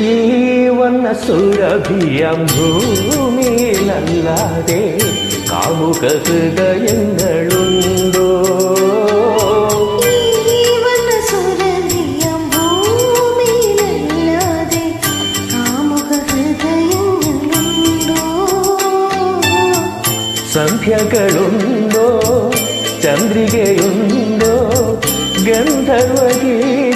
ഈ വന്ന സുരഭിയം ഭൂമിയിലല്ലാതെ കാമുക ഹൃദയങ്ങളുണ്ടോ? സന്ധ്യകളുണ്ടോ? ചന്ദ്രികയുണ്ടോ? ഗന്ധർവഗീതമുണ്ടോ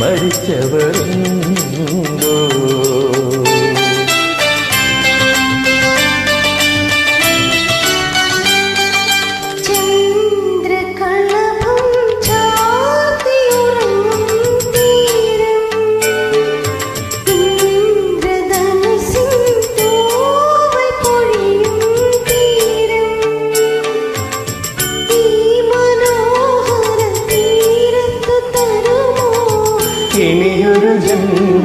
மறித்தவருந்தோ? Thank you.